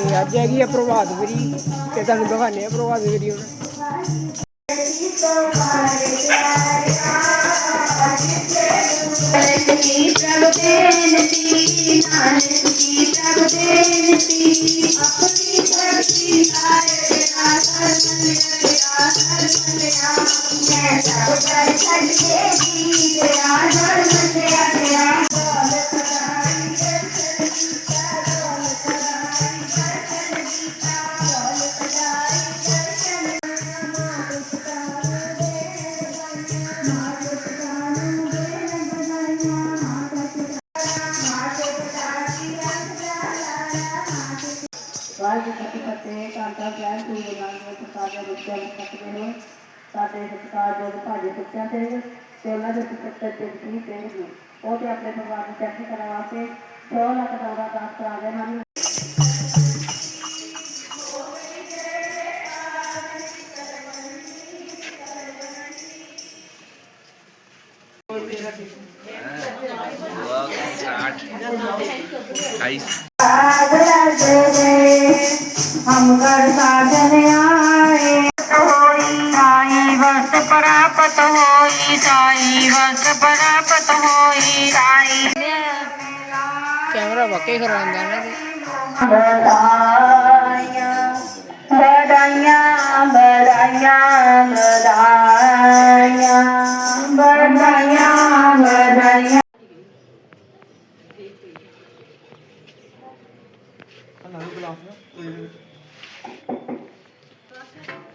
ਤੇ ਅੱਜ ਹੈਗੀ ਆ ਪ੍ਰਭਾਤ ਵਰੀ ਤੇ ਤੁਹਾਨੂੰ ਦਿਖਾਣੇ ਆ ਪ੍ਰਭਾਤ ਵਰੀ ਹੁਣ। ਪ੍ਰਭ ਦੇਨਤੀ ਨਾਨਕ ਜੀ ਪ੍ਰਭ ਦੇਨਤੀ ਆਪਣੀ ਧਰਤੀ ਸਾਰੇ ਨਾ ਸਰਨ ਲਿਆ ਸਰਨ ਲਿਆ ਮੈਂ ਸਭ ਕਰ ਛੱਡ ਕੇ ਵਾਹਿਗੁਰੂ ਜੀ ਕੀ ਫਤਿਹ ਕਾਂਤਾ ਸਾਹਿਬ ਜੀ ਦੇ ਨਾਮ ਵਿੱਚ ਸਾਡੇ ਬੱਚਿਆਂ ਨੂੰ ਸਕਦੇ ਹੋ ਸਾਡੇ ਸਤਿਕਾਰਯੋਗ ਭਾਜੀ ਬੱਚਿਆਂ ਤੇ ਤੇ ਉਹਨਾਂ ਦੇ ਪੁੱਤਰ ਤੇ ਜੀ ਤੇ ਉਹ ਤੇ ਆਪਣੇ ਪਰਿਵਾਰ ਨੂੰ ਚੜ੍ਹਦੀ ਕਲਾ ਵਾਸਤੇ 100 ਲੱਖ ਦਾ ਦਾਸ ਕਰਾ ਗਏ ਹਨ। हम कर साजन आए। साई वक्त प्राप्त होई साई वक्त प्राप्त होई साई। कैमरा वाकई खराब बधाइया बधाइया बधाइया बधाइया बधाइया।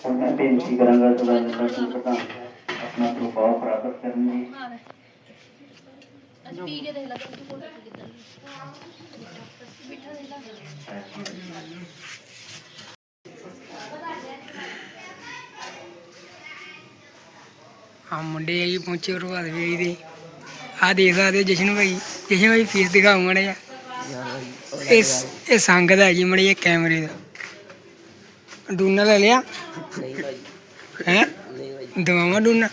ਹੁਣ ਮੈਂ ਬੇਨਤੀ ਕਰਾਂਗਾ ਤੁਹਾਡਾ ਜਿਹੜਾ ਸੰਪਰਕਾਂ ਆਪਣਾ ਪ੍ਰਭਾਵ ਪ੍ਰਾਪਤ ਕਰਨ ਦੀ ਅੱਜ ਮੁੰਡੇ ਆ ਜੀ ਪਹੁੰਚੇ ਪ੍ਰਭਾਤ ਵੇਲੀ ਦੇ। ਆ ਦੇਖ ਸਕਦੇ ਜਸ਼ਨ ਭਾਈ। ਜਸ਼ਨ ਭਾਈ ਫੀਸ ਦਿਖਾਉਂਗਾ ਨਾ ਯਾਰ ਇਸ ਇਹ ਸੰਗ ਦਾ ਹੈ ਜੀ ਮੜਾ ਇਹ ਕੈਮਰੇ ਦਾ। ਡੂਨਾ ਲੈ ਲਿਆ। ਹੈ? ਦਵਾਵਾਂ ਡੂਨਾ।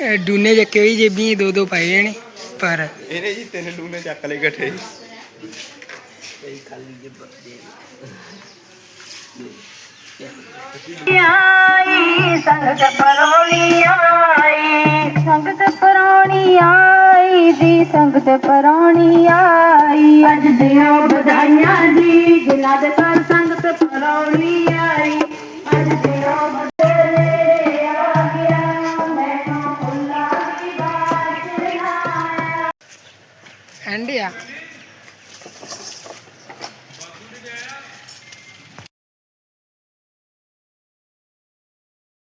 ਇਹ ਡੂਨੇ ਚੱਕੇ ਹੋਈ ਜੇਬੀ ਦੋ ਦੋ ਪਾਏ ਨੇ ਪਰ ਇਹਨੇ ਜੀ ਤਿੰਨ ਡੂਨੇ ਚੱਕ ਲਏ ਇਕੱਠੇ। ਆਈ ਸੰਗਤ ਪਰੋਣੀ ਆਈ ਸੰਗਤ ਪਰੋਣੀ ਆਈ ਜੀ ਸੰਗਤ ਪਰੋਣੀ ਆਈ। ਅੱਜ ਦਿਓ ਵਧਾਈਆਂ ਜੀ ਜਿਨ੍ਹਾਂ ਦੇ ਘਰ ਸੰਗਤ ਪਰੋਣੀ ਆਈ। ਅੱਜ ਦਿਓ ਬਦਲੇ ਆ ਗਿਆ ਮੈਨੂੰ ਫੁੱਲਾਂ ਦੀ ਬਾਤ ਆਇਆ ਐਂਡ ਆ।